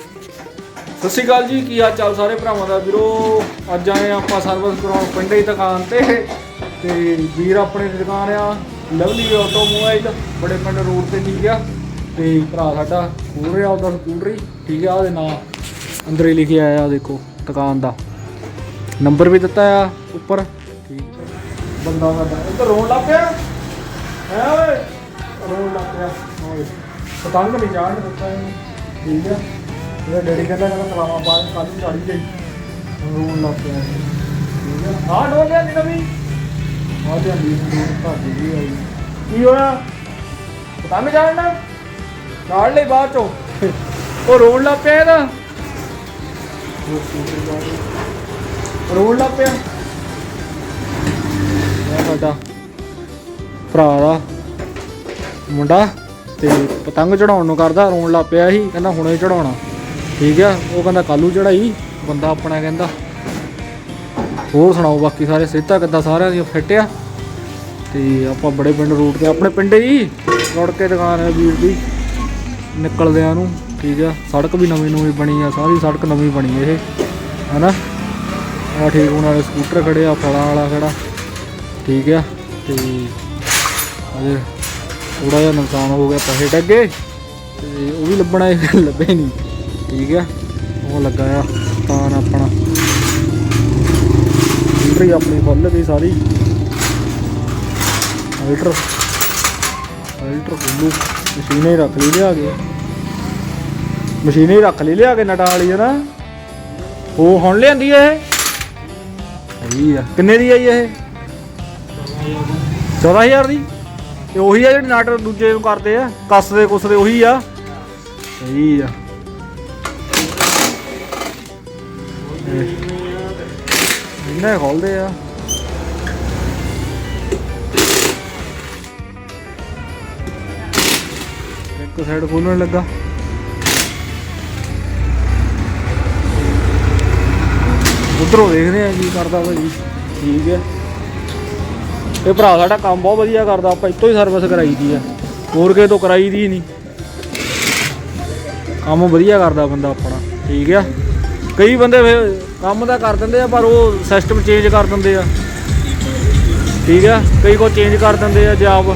ਸਤਿ ਸ਼੍ਰੀ ਅਕਾਲ ਜੀ, ਕੀ ਹਾਲ ਚਾਲ ਸਾਰੇ ਭਰਾਵਾਂ ਦਾ? ਵੀਰੋ, ਅੱਜ ਆਏ ਆਪਾਂ ਸਰਵਿਸ ਕਰਾਉਣ ਪਿੰਡੇ ਦੀ ਦੁਕਾਨ ਤੇ। ਤੇ ਵੀਰ ਆਪਣੇ ਦੀ ਦੁਕਾਨ ਆ, ਲਵਲੀ ਆਟੋਮੋਬਾਈਲ ਬੜੇ ਪਿੰਡ ਰੋਡ ਤੇ ਠੀਕ ਆ। ਤੇ ਭਰਾ ਸਾਡਾ ਖੋਲ ਰਿਹਾ ਉਹਦਾ ਸਕੂਟਰੀ, ਠੀਕ ਆ, ਉਹਦੇ ਨਾਂ ਅੰਦਰ ਹੀ ਲਿਖਿਆ ਆਇਆ ਦੇਖੋ, ਦੁਕਾਨ ਦਾ। ਨੰਬਰ ਵੀ ਦਿੱਤਾ ਆ ਉੱਪਰ। ਠੀਕ ਬੰਦਾ ਸਾਡਾ ਇੱਧਰ ਰੋਣ ਲੱਗ ਪਿਆ। ਹੈ ਓਏ, ਰੋਣ ਲੱਗ ਪਿਆ। ਓਏ, ਪਤੰਗ ਨਹੀਂ ਜਾਣ ਦਿੱਤਾ ਇਹਨੂੰ। ਠੀਕ ਆ। ਇਹਦਾ ਡੈਡੀ ਕਹਿੰਦਾ ਕਹਿੰਦਾ ਤਲਾਵਾ ਬਾਅਦ ਕੱਲ ਨੂੰ ਚੜੀ ਗਈ ਰੋਣ ਲੱਗ ਪਿਆ। ਠੀਕ ਆ। ਆਹ ਡੋਲ ਲਿਆ ਨਵੀਂ? ਆਹ ਤੇ ਅੰਦੀ ਭਾਜੀ ਵੀ ਆਈ ਕੀ ਹੋਇਆ? ਪਤੰਗ ਜਾਣਨਾ ਨਾਲ ਲਈ ਬਾਅਦ ਚੋਂ। ਉਹ ਰੋਣ ਲੱਗ ਪਿਆ ਇਹਦਾ। ਰੋਣ ਲੱਗ ਪਿਆ। ਇਹ ਸਾਡਾ ਭਰਾ ਦਾ ਮੁੰਡਾ ਤੇ ਪਤੰਗ ਚੜਾਉਣ ਨੂੰ ਕਰਦਾ ਰੋਣ ਲੱਗ ਪਿਆ ਸੀ ਕਹਿੰਦਾ ਹੁਣੇ ਚੜਾਉਣਾ ਠੀਕ ਆ, ਉਹ ਕਹਿੰਦਾ ਕੱਲੂ ਚੜਾਈ ਬੰਦਾ ਆਪਣਾ ਕਹਿੰਦਾ। ਹੋਰ ਸੁਣਾਓ, ਬਾਕੀ ਸਾਰੇ ਸਿਹਤਾਂ ਕਿੱਦਾਂ ਸਾਰਿਆਂ ਦੀਆਂ ਫਿੱਟ ਆ? ਤੇ ਆਪਾਂ ਬੜੇ ਪਿੰਡ ਰੂਟ ਤੇ ਆਪਣੇ ਪਿੰਡੇ ਹੀ? ਰੁੜ ਕੇ ਦੁਕਾਨ ਹੈ ਵੀਰ ਦੀ ਨਿਕਲਦਿਆਂ ਨੂੰ ਠੀਕ ਆ। ਸੜਕ ਵੀ ਨਵੀਂ ਨਵੀਂ ਬਣੀ ਆ, ਸਾਰੀ ਸੜਕ ਨਵੀਂ ਬਣੀ ਇਹ, ਹਨਾ? ਆ ਠੀਕ, ਹੋਣ ਵਾਲੇ ਸਕੂਟਰ ਖੜੇ ਆ, ਫਲਾਂ ਵਾਲਾ ਖੜਾ, ਠੀਕ ਆ। ਤੇ ਅਜੇ ਥੋੜਾ ਜਿਹਾ ਨੁਕਸਾਨ ਹੋ ਗਿਆ, ਪੈਸੇ ਡੱਗੇ, ਤੇ ਉਹ ਵੀ ਲੱਭਣਾ, ਇਹ ਲੱਭੇ ਨਹੀਂ ਠੀਕ ਹੈ। ਉਹ ਲੱਗਾ ਆ ਤਾਂ ਆਪਣਾ। ਸਕੂਟਰੀ ਆਪਣੀ ਫੁੱਲ ਗਈ ਸਾਰੀ। ਫਿਲਟਰ ਹਾਈਡਰ ਗੁੱਲੂ ਮਸ਼ੀਨੇ ਹੀ ਰੱਖ ਲਈ ਲਿਆ ਕੇ। ਮਸ਼ੀਨੇ ਹੀ ਰੱਖ ਲਈ ਲਿਆ ਕੇ ਨਟਾਂ ਵਾਲੀ ਹੈ ਨਾ। ਉਹ ਹੁਣ ਲਿਆਂਦੀ ਇਹ? ਸਹੀ ਆ। ਕਿੰਨੇ ਦੀ ਆਈ ਇਹ? 14000 ਦੀ। ਤੇ ਉਹੀ ਆ ਜਿਹੜੀ ਨਟ ਦੂਜੇ ਨੂੰ ਕਰਦੇ ਆ। ਕੱਸਦੇ ਕੁਸਦੇ ਉਹੀ ਆ। ਸਹੀ ਆ। ਇਹਨਾਂ ਖੋਲਦੇ ਆ। ਇੱਕ ਸਾਈਡ ਖੋਲਣ ਲੱਗਾ। ਉਧਰੋਂ ਦੇਖਦੇ ਆ ਕੀ ਕਰਦਾ ਭਾਜੀ ਠੀਕ ਹੈ। ਇਹ ਭਰਾ ਸਾਡਾ ਕੰਮ ਬਹੁਤ ਵਧੀਆ ਕਰਦਾ, ਆਪਾਂ ਇੱਥੋਂ ਹੀ ਸਰਵਿਸ ਕਰਾਈ ਦੀ ਆ। ਹੋਰ ਕਿਸੇ ਤੋਂ ਕਰਾਈ ਦੀ ਨਹੀਂ। ਕੰਮ ਵਧੀਆ ਕਰਦਾ ਬੰਦਾ ਆਪਣਾ। ਠੀਕ ਆ। ਕਈ ਬੰਦੇ ਫਿਰ ਕੰਮ ਤਾਂ ਕਰ ਦਿੰਦੇ ਆ, ਪਰ ਉਹ ਸਿਸਟਮ ਚੇਂਜ ਕਰ ਦਿੰਦੇ ਆ। ਠੀਕ ਆ? ਕਈ ਕੋ ਚੇਂਜ ਕਰ ਦਿੰਦੇ ਆ ਜਾਬ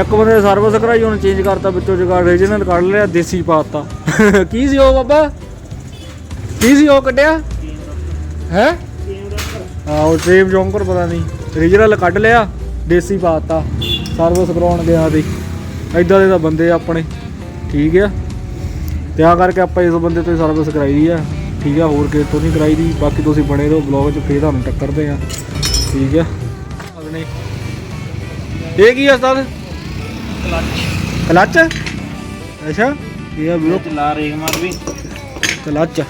ਇੱਕ ਬੰਦੇ ਨੇ ਸਰਵਿਸ ਕਰਾਈ, ਉਹਨੇ ਚੇਂਜ ਕਰਤਾ, ਵਿੱਚੋਂ ਜਗਾੜ ਰੀਜਨਲ ਕੱਢ ਲਿਆ, ਦੇਸੀ ਪਾਤਾ। ਕੀ ਸੀ ਉਹ ਬਾਬਾ? ਕੀ ਸੀ ਉਹ ਕੱਢਿਆ? ਹੈ? ਆ ਉਹ ਟ੍ਰੇਮ ਜੋਂਕਰ ਪਤਾ ਨਹੀਂ। ਰੀਜਨਲ ਕੱਢ ਲਿਆ, ਦੇਸੀ ਪਾਤਾ। ਸਰਵਿਸ ਕਰਾਉਣ ਗਿਆ ਦੀ ਐਦਾਂ ਦੇ ਤਾਂ ਬੰਦੇ ਆਪਣੇ। ਠੀਕ ਆ? ਤੇ ਆ ਕਰਕੇ ਆਪਾਂ ਇਸ ਬੰਦੇ ਤੋਂ ਸਰਵਿਸ ਕਰਾਈ ਦੀ ਆ। ਠੀਕ ਆ, ਹੋਰ ਕਿਸੇ ਤੋਂ ਨਹੀਂ ਕਰਾਈ ਦੀ, ਬਾਕੀ ਤੁਸੀਂ ਬਣੇ ਰਹੋ ਬਲੌਗ 'ਚ, ਫੇਰ ਤੁਹਾਨੂੰ ਟੱਕਰਦੇ ਆ। ਠੀਕ ਆ। ਅਗਨੇ ਇਹ ਕੀ ਆ ਉਸਤਾਦ? ਕਲੱਚ। ਅੱਛਾ, ਇਹ ਆ ਵੀਰੋ। ਚਲਾ ਰੇਗ ਮਾਰ ਵੀ ਕਲੱਚ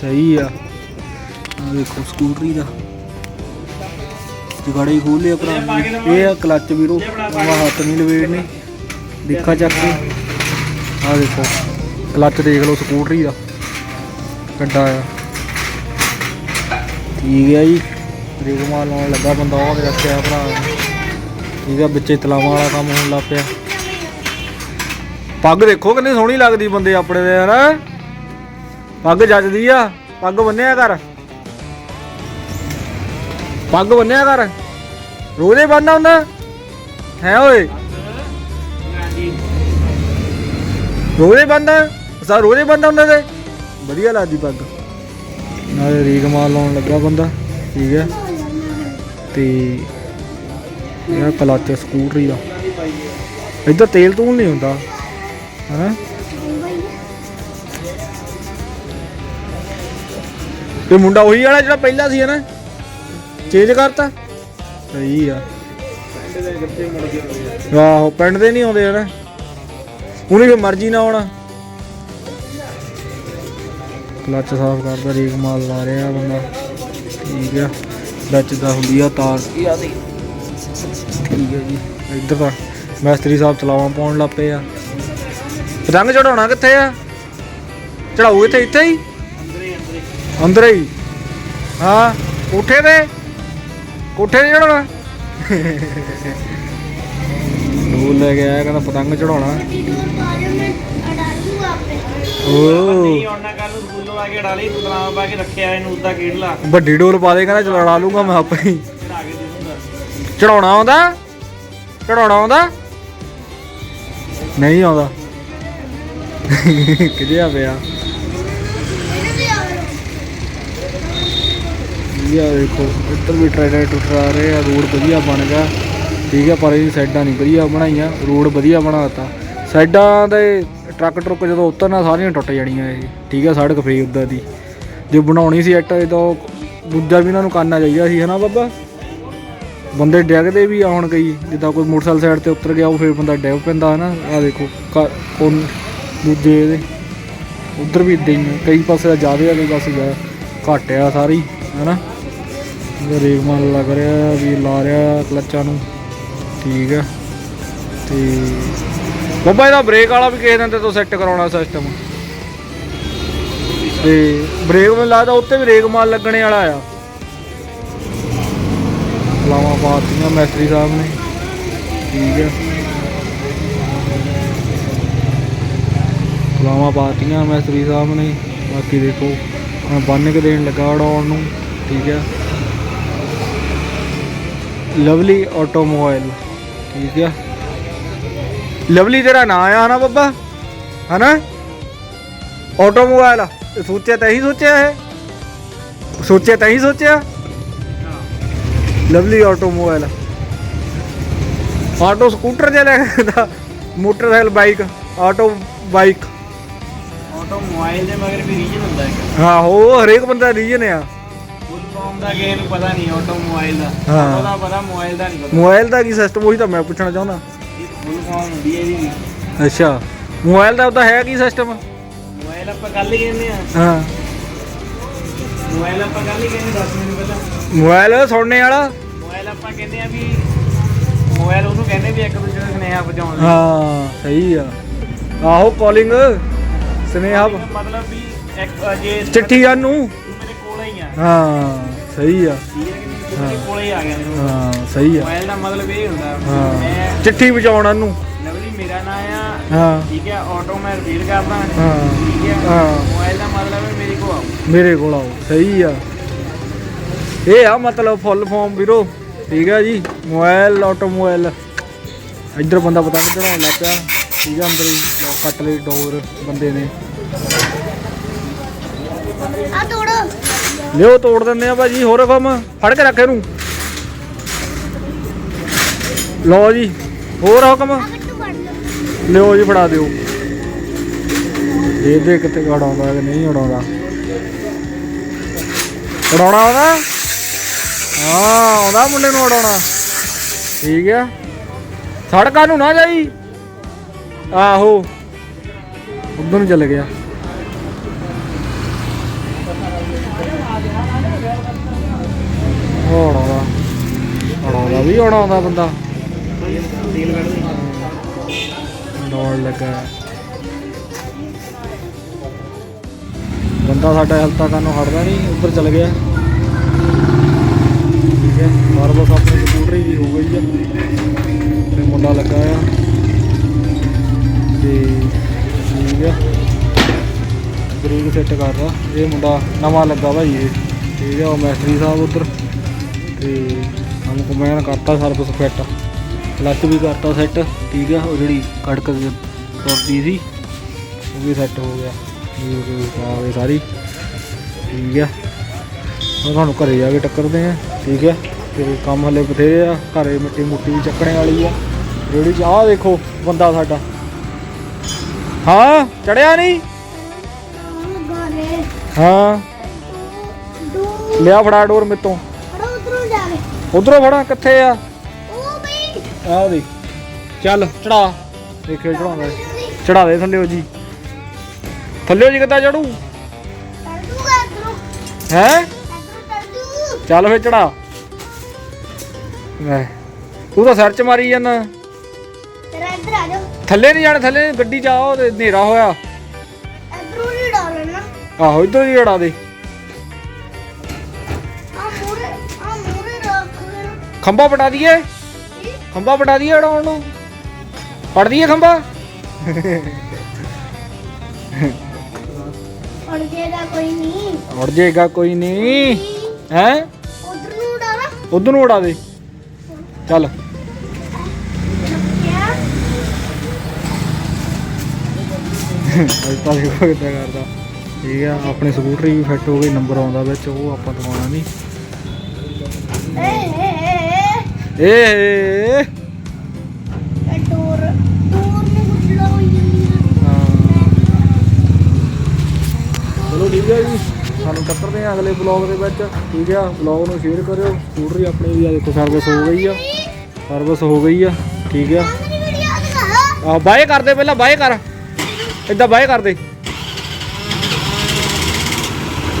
ਸਹੀ ਆ। ਆ ਦੇਖੋ, ਸਕੂਟਰੀ ਦਾ। ਜਗਾੜਾ ਹੀ ਖੋਲ ਲਿਆ ਭਰਾ ਇਹ ਆ ਕਲੱਚ ਵੀਰੋ। ਆਹ ਹੱਥ ਨਹੀਂ ਲਵੇੜਨੇ। ਦੇਖਾ ਚੱਕ ਕੇ। ਆ ਦੇਖੋ, ਕਲਚ ਦੇਖ ਲਓ, ਸਕੂਟਰੀ ਦਾ। ਕੱਡਾ ਆ। ਠੀਕ ਆ ਜੀ। ਰੇਗ ਮਾਰ ਲਾਉਣ ਲੱਗਾ ਬੰਦਾ, ਉਹ ਤੇ ਰੱਖਿਆ ਭਰਾ। ਠੀਕ ਆ, ਵਿੱਚੇ ਤਲਾਵਾਂ ਵਾਲਾ ਕੰਮ ਹੋਣ ਲੱਗ ਪਿਆ। ਪੱਗ ਦੇਖੋ ਕਿੰਨੀ ਸੋਹਣੀ ਲੱਗਦੀ ਬੰਦੇ ਆਪਣੇ ਦੇ ਯਾਰ ਪੱਗ ਜੱਜਦੀ ਆ। ਪੱਗ ਬੰਨਿਆ ਕਰ। ਪੱਗ ਬੰਨਿਆ ਕਰ। ਰੋਜ਼ੇ ਬੰਨਣਾ ਹੁੰਦਾ। ਹੈ ਓਏ? ਰੋਜ਼ੇ ਬੰਨਦਾ ਸਾ ਰੋਜ਼ੇ ਬੰਨਦਾ ਹੁੰਦਾ ਤੇ। ਵਧੀਆ ਲੱਗਦੀ ਪੱਗ? ਨਾਲੇ ਰੀਕ ਮਾਰ ਲਾਉਣ ਲੱਗਾ ਬੰਦਾ, ਠੀਕ ਹੈ। ਤੇ ਇਹ ਕਲੱਚ ਸਕੂਟਰੀ ਦਾ ਇੱਧਰ ਤੇਲ ਤੂਲ ਨਹੀਂ ਹੁੰਦਾ ਹੈ ਤੇ ਮੁੰਡਾ ਉਹੀ ਵਾਲਾ ਜਿਹੜਾ ਪਹਿਲਾਂ ਸੀ ਨਾ ਚੇਂਜ ਕਰਤਾ? ਸਹੀ ਆ। ਆਹੋ, ਪਿੰਡ ਦੇ ਨਹੀਂ ਆਉਂਦੇ ਯਾਰ ਉਹਨੇ ਵੀ ਮਰਜ਼ੀ ਨਾ ਆਉਣਾ। ਕਲੱਚ ਸਾਫ਼ ਕਰਦਾ ਰੀਕ ਮਾਲ ਲਾ ਰਿਹਾ ਬੰਦਾ। ਠੀਕ ਆ। ਵਿੱਚ ਦਾ ਹੁੰਦੀ ਆ ਤਾਰ। ਆ ਦੀ ਠੀਕ ਹੈ ਜੀ। ਇੱਧਰ ਦਾ ਮੈਸਤਰੀ ਸਾਹਿਬ ਚਲਾਵਾਂ ਪਾਉਣ ਲੱਗ ਆ। ਪਤੰਗ ਚੜਾਉਣਾ ਕਿੱਥੇ ਆ? ਚੜਾਉ ਇੱਥੇ ਇੱਥੇ ਹੀ? ਅੰਦਰ ਹੀ। ਹਾਂ, ਕੋਠੇ ਤੇ? ਕੋਠੇ ਤੇ ਚੜਾਉਣਾ ਦੂਰ ਲੈ ਕੇ ਕਹਿੰਦਾ ਪਤੰਗ ਚੜਾਉਣਾ ਨਹੀਂ ਆਉਣਾ ਕੱਲ ਨੂੰ ਸਕੂਲੋਂ ਆ ਕੇ ਡਾਲੀ ਤੂੰ ਤਲਾਮ ਪਾ ਕੇ ਰੱਖਿਆ ਇਹਨੂੰ ਉਦਾਂ ਖੇਡ ਲਾ। ਵੱਡੀ ਡੋਲ ਪਾ ਦੇ ਕਹਿੰਦਾ ਚਲਾ ਲੂੰਗਾ ਮੈਂ ਆਪੇ ਹੀ ਚੜਾ ਕੇ ਦੇ ਦੂੰਗਾ ਚੜਾਉਣਾ ਆਉਂਦਾ? ਚੜਾਉਣਾ ਆਉਂਦਾ? ਨਹੀਂ ਆਉਂਦਾ। ਕਿਹਦੇ ਆ? ਪਿਆ ਆ ਦੇਖੋ ਇੱਧਰ ਵੀ ਟਰੈਕਟਰ ਟੁੱਟਰ ਆ ਰਹੇ ਆ ਰੋਡ ਵਧੀਆ ਬਣ ਗਿਆ। ਠੀਕ ਹੈ ਪਰ ਇਹ ਸਾਈਡਾਂ ਨਹੀਂ ਵਧੀਆ ਬਣਾਈਆਂ ਰੋਡ ਵਧੀਆ ਬਣਾਤਾ ਸਾਈਡਾਂ ਦੇ ਟਰੱਕ ਟਰੁੱਕ ਜਦੋਂ ਉਤਰਨਾ ਸਾਰੀਆਂ ਟੁੱਟ ਜਾਣੀਆਂ ਇਹ। ਠੀਕ ਹੈ ਸੜਕ ਫੇਰ ਉੱਦਾਂ ਦੀ। ਜੇ ਬਣਾਉਣੀ ਸੀ ਇੱਟ ਤਾਂ ਦੂਜਾ ਵੀ ਇਹਨਾਂ ਨੂੰ ਕਰਨਾ ਚਾਹੀਦਾ ਸੀ, ਹਨਾ ਬਾਬਾ? ਬੰਦੇ ਡਿੱਗਦੇ ਵੀ ਆ ਹੁਣ ਕਈ, ਜਿੱਦਾਂ ਕੋਈ ਮੋਟਰਸਾਈਕਲ ਸਾਈਡ ਤੇ ਉਤਰ ਗਿਆ, ਉਹ ਫਿਰ ਬੰਦਾ ਡਿੱਗ ਪੈਂਦਾ, ਹਨਾ? ਆ ਦੇਖੋ ਕ- ਕੋਨ ਦੂਜੇ ਇਹਦੇ। ਉਧਰ ਵੀ ਇਦਾਂ ਹੀ ਕਈ ਪਾਸੇ ਜ਼ਿਆਦੇ ਆ, ਕਈ ਪਾਸੇ ਜ਼ਿਆਦਾ। ਘੱਟ ਆ ਸਾਰੀ, ਹਨਾ? ਇਹ ਰੇਗ ਲੱਗ ਰਿਹਾ, ਵੀ ਲਾ ਰਿਹਾ ਕਲਚਾਂ ਨੂੰ। ਠੀਕ ਆ। ਤੇ ਬਾਬਾ ਇਹਦਾ ਬ੍ਰੇਕ ਵਾਲਾ ਵੀ ਕਿਸੇ ਦਿਨ ਤੇ ਤੋਂ ਸੈੱਟ ਕਰਾਉਣਾ ਸਿਸਟਮ ਤੇ ਬ੍ਰੇਕ ਮੈਨੂੰ ਲੱਗਦਾ ਉੱਤੇ ਵੀ ਰੇਗ ਮਾਰ ਲੱਗਣੇ ਵਾਲਾ ਆ। ਲਾਵਾਂ ਪਾਤੀਆਂ ਮੈਸਤਰੀ ਸਾਹਿਬ ਨੇ। ਠੀਕ ਹੈ ਲਾਵਾਂ ਪਾਤੀਆਂ ਮੈਸਤਰੀ ਸਾਹਿਬ ਨੇ। ਬਾਕੀ ਦੇਖੋ ਮੈਂ ਬੰਨ ਕੇ ਦੇਣ ਲੱਗਾ ਉਡਾਉਣ ਨੂੰ। ਠੀਕ ਹੈ ਲਵਲੀ ਆਟੋਮੋਬਾਈਲ। ਠੀਕ ਹੈ ਲਵਲੀ ਤੇਰਾ ਨਾਂ ਆ ਨਾ ਬੱਬਾ? ਹਨਾ? ਆਟੋਮੋਬਾਈਲ ਇਹ ਸੋਚਿਆ ਤਾਂ ਹੀ ਸੋਚਿਆ ਹੈ ਸੋਚਿਆ ਤਾਂ ਹੀ ਸੋਚਿਆ? ਲਵਲੀ ਆਟੋਮੋਬਾਈਲ ਆਟੋ ਸਕੂਟਰ ਜਿਹਾ ਲੱਗਦਾ motorcycle bike auto bike. Automobile ਦੇ ਮਗਰ ਵੀ ਰੀਜਨ ਹੁੰਦਾ ਹੈ ਹਾਂ ਉਹ ਹਰੇਕ ਬੰਦਾ ਰੀਜਨ ਆ। ਫਾਰਮ ਦਾ ਨੂੰ ਪਤਾ ਨਹੀਂ ਆਟੋ ਮੋਬਾਈਲ ਦਾ। ਹਾਂ। ਆਟੋ ਦਾ ਪਤਾ ਮੋਬਾਈਲ ਦਾ ਨਹੀਂ ਪਤਾ। ਮੋਬਾਈਲ ਦਾ ਕੀ ਸਿਸਟਮ ਉਹੀ ਤਾਂ ਮੈਂ ਪੁੱਛਣਾ ਚਾਹੁੰਦਾ। ਇਹ ਫੁੱਲ ਫਾਰਮ ਹੁੰਦੀ ਹੈ ਇਹਦੀ। ਵੀ। ਅੱਛਾ। ਮੋਬਾਈਲ ਦਾ ਉਹਦਾ ਹੈ ਕੀ ਸਿਸਟਮ ਮੋਬਾਈਲ ਆਪਾਂ ਕੱਲ ਹੀ ਕਹਿੰਦੇ ਆ ਹਾਂ। ਮੋਬਾਈਲ ਆਪਾਂ ਕੱਲ ਹੀ ਕਹਿੰਦੇ ਦੱਸ ਮੈਨੂੰ ਪਹਿਲਾਂ। ਮੋਬਾਈਲ ਸੁਣਨੇ ਵਾਲਾ? ਮੋਬਾਈਲ ਆਪਾਂ ਕਹਿੰਦੇ ਆ ਵੀ ਮੋਬਾਈਲ ਉਹਨੂੰ ਕਹਿੰਦੇ ਵੀ ਇੱਕ ਦੂਜੇ ਨੂੰ ਸੁਨੇਹਾ ਪਹੁੰਚਾਉਣ ਲਈ। ਹਾਂ ਸਹੀ ਆ। ਆਹੋ ਕਾਲਿੰਗ ਸਨੇਹਾ ਮਤਲਬ ਵੀ ਇੱਕ ਜੇ ਚਿੱਠੀ ਆ ਨੂੰ। ਮੇਰੇ ਕੋਲ ਹੀ ਆ। ਹਾਂ ਸਹੀ ਆ। ਠੀਕ ਹੈ ਕਿ ਨਹੀਂ? ਤੂੰ ਮੇਰੇ ਕੋਲ ਹੀ ਆ ਗਿਆ ਤੂੰ। ਹਾਂ ਸਹੀ ਆ। ਮੋਬਾਈਲ ਦਾ ਮਤਲਬ ਇਹ ਹੁੰਦਾ ਹਾਂ। ਮੈਂ ਚਿੱਠੀ ਪਹੁੰਚਾਉਣ ਨੂੰ ਲਵਲੀ ਮੇਰਾ ਨਾਂ ਆ। ਹਾਂ। ਠੀਕ ਹੈ ਆਟੋ ਮੈਂ ਰਿਪੇਅਰ ਕਰਦਾ। ਹਾਂ। ਠੀਕ ਹੈ ਹਾਂ। ਮੋਬਾਈਲ ਦਾ ਮਤਲਬ ਹੈ ਮੇਰੇ ਕੋਲ ਆਓ ਮੇਰੇ ਕੋਲ ਆਓ। ਸਹੀ ਆ। ਇਹ ਆ ਮਤਲਬ ਫੁੱਲ ਫਾਰਮ ਵੀਰੋ। ਠੀਕ ਆ ਜੀ। ਮੋਬਾਈਲ ਆਟੋਮੋਬਾਈਲ ਇੱਧਰ ਬੰਦਾ ਪਤੰਗ ਚੜਾਉਣ ਲੱਗ ਪਿਆ। ਠੀਕ ਆ ਅੰਦਰ ਹੀ। ਲੋਕ ਕੱਟ ਲਈ ਡੋਰ ਬੰਦੇ ਨੇ ਆ ਤੋੜੋ ਲਿਓ ਤੋੜ ਦਿੰਦੇ ਆ ਭਾਜੀ, ਹੋਰ ਕੰਮ ਫੜ ਕੇ ਰੱਖ ਇਹਨੂੰ। ਲਓ ਜੀ, ਹੋਰ ਹੁਕਮ ਲਿਓ ਜੀ, ਫੜਾ ਦਿਓ। ਦੇ ਦੇ ਕਿਤੇ ਉਡਾਉਂਦਾ ਕਿ ਨਹੀਂ ਉਡਾਉਂਦਾ। ਉਡਾਉਣਾ ਆਉਂਦਾ ਹਾਂ ਆਉਂਦਾ ਮੁੰਡੇ ਨੂੰ ਉਡਾਉਣਾ। ਠੀਕ ਆ। ਸੜਕਾਂ ਨੂੰ ਨਾ ਜਾਈ। ਆਹੋ, ਉਧਰ ਨੂੰ ਚੱਲ ਗਿਆ। ਉਹ ਉਡਾਉਂਦਾ ਉਡਾਉਂਦਾ ਵੀ ਉਡਾਉਂਦਾ ਬੰਦਾ। ਦੌੜ ਲੱਗਾ। ਬੰਦਾ ਸਾਡਾ ਹਲਤਾ ਕਾਨੂੰ ਹਟਦਾ ਨਹੀਂ, ਉੱਧਰ ਚਲ ਗਿਆ। ਠੀਕ ਹੈ ਬਾਰ ਬਸ ਆਪਣੀ ਸਕੂਟਰੀ ਵੀ ਹੋ ਗਈ ਆ। ਤੇ ਮੁੰਡਾ ਲੱਗਾ ਆ। ਤੇ ਠੀਕ ਹੈ ਬ੍ਰੇਕ ਸੈੱਟ ਕਰਦਾ। ਇਹ ਮੁੰਡਾ ਨਵਾਂ ਲੱਗਾ ਭਾਈ ਇਹ। ਠੀਕ ਹੈ ਉਹ ਮੈਸਤਰੀ ਸਾਹਿਬ ਉੱਧਰ। ਤੇ ਹਮ ਕਮੈਨ ਕਰਤਾ ਸਰਵਿਸ ਫਿੱਟ ਕਲੱਚ ਵੀ ਕਰਤਾ ਸੈੱਟ ਠੀਕ ਹੈ ਉਹ ਜਿਹੜੀ ਕੜਕ ਤੁਰਦੀ ਸੀ, ਉਹ ਵੀ ਸੈੱਟ ਹੋ ਗਿਆ। ਇਹ ਆ ਗਈ ਸਾਰੀ। ਠੀਕ ਹੈ ਹੁਣ ਤੁਹਾਨੂੰ ਘਰੇ ਜਾ ਕੇ ਟੱਕਰਦੇ ਆ। ਠੀਕ ਹੈ ਤੇ ਕੰਮ ਹਲੇ ਬਥੇਰੇ ਆ। ਘਰੇ ਮਿੱਟੀ ਮੁੱਟੀ ਵੀ ਚੱਕਣੇ ਵਾਲੀ ਆ। ਜਿਹੜੀ ਚ ਆਹ ਦੇਖੋ, ਬੰਦਾ ਸਾਡਾ। ਹਾਂ, ਚੜਿਆ ਨਹੀਂ? ਹਾਂ। ਦੂ ਲਿਆ ਫੜਾ ਡੋਰ ਮੇਤੋਂ। ਫੜੋ ਉਧਰੋਂ ਜਾ ਕੇ। ਉਧਰੋਂ ਫੜਾ ਕਿੱਥੇ ਆ? ਉਹ ਬਈ। ਆਹ ਦੇ ਚੱਲ ਚੜਾ। ਦੇਖੇ ਚੜਾਉਂਦਾ ਚੜਾ ਦੇ ਥੱਲੇ ਜੀ। ਥੱਲੇ ਜੀ ਕਿੱਦਾਂ ਚੜੂ? ਕਰ ਦੂਗਾ ਇਧਰੋਂ। ਹੈ? ਇਧਰੋਂ ਕਰ ਦੂ ਚੱਲ ਫੇ ਚੜਾ। ਲੈ। ਤੂੰ ਤਾਂ ਸਿਰ ਚ ਮਾਰੀ ਜਾਂਦਾ ਤੇਰਾ ਇੱਧਰ ਆ ਜਾ। ਥੱਲੇ ਨਹੀਂ ਜਾਣਾ ਥੱਲੇ ਗੱਡੀ ਚ ਆਓ ਤੇ ਹਨੇਰਾ ਹੋਇਆ। ਆਹੋ ਇਧਰ ਹੀ ਚੜਾ ਦੇ। ਆ ਮੂਰੇ ਆ ਮੂਰੇ ਰੱਖ ਦੇਣਾ ਖੰਭਾ ਪਟਾ ਦਈਏ? ਖੰਭਾ ਪਟਾ ਦਈਏ ਉਡਾਉਣ ਨੂੰ ਪੜ ਦਈਏ ਖੰਭਾ? ਉੜ ਜਾਏਗਾ ਕੋਈ ਨਹੀਂ। ਉੜ ਜਾਏਗਾ ਕੋਈ ਨਹੀਂ। ਹੈ? ਉਧਰ ਨੂੰ ਉਡਾਣਾ ਉਧਰ ਨੂੰ ਉਡਾ ਦੇ। ਚੱਲ। ਕਿਆ? ਅੱਜ ਤਾਂ ਕਿੱਦਾਂ ਕਰਦਾ। ਠੀਕ ਆ ਆਪਣੀ ਸਕੂਟਰੀ ਵੀ ਫਿੱਟ ਹੋ ਗਈ ਨੰਬਰ ਆਉਂਦਾ ਵਿੱਚ ਉਹ ਆਪਾਂ ਦਵਾਉਣਾ ਨਹੀਂ। ਏ ਏ ਏ ਏ। ਇਹ ਡੋਰ ਡੋਰ ਨੂੰ ਹੋਈ ਚਲੋ ਠੀਕ ਹੈ ਜੀ ਸਾਨੂੰ ਟੱਕਰਦੇ ਆ ਅਗਲੇ ਬਲੌਗ ਦੇ ਵਿੱਚ। ਠੀਕ ਆ ਬਲੌਗ ਨੂੰ ਸ਼ੇਅਰ ਕਰਿਓ ਸਕੂਟਰੀ ਆਪਣੀ ਵੀ ਆ ਦੇਖੋ ਸਰਵਿਸ ਹੋ ਗਈ ਆ। ਸਰਵਿਸ ਹੋ ਗਈ ਆ ਠੀਕ ਆ। ਆ ਬਾਏ ਕਰਦੇ ਪਹਿਲਾਂ ਬਾਏ ਕਰ। ਇਦਾਂ ਬਾਏ ਕਰਦੇ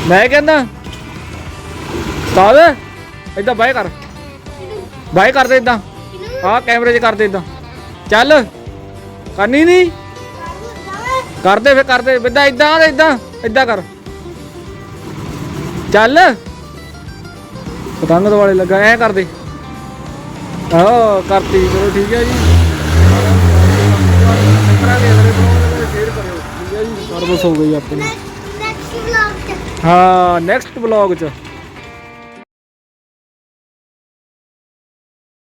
ਮੈਂ ਕਹਿੰਦਾ ਸਾਦ ਇਦਾਂ ਬਾਏ ਕਰ। ਬਾਏ ਕਰਦੇ ਇਦਾਂ ਆ ਕੈਮਰੇ 'ਚ ਕਰਦੇ ਇਦਾਂ ਚੱਲ, ਕਰਨੀ ਨਹੀਂ ਕਰਦੇ ਫੇ ਕਰਦੇ। ਇਦਾਂ ਇਦਾਂ ਇਦਾਂ ਇਦਾਂ ਕਰ। ਚੱਲ। ਪਤੰਗ ਦੁਆਲੇ ਲੱਗਾ, ਐ ਕਰਦੇ ਆਹ, ਕਰਤੀ, ਚਲੋ ਠੀਕ ਹੈ ਜੀ, ਸਰਵਿਸ ਹੋ ਗਈ ਆਪਣੀ। ਹਾਂ ਨੈਕਸਟ ਬਲੌਗ 'ਚ।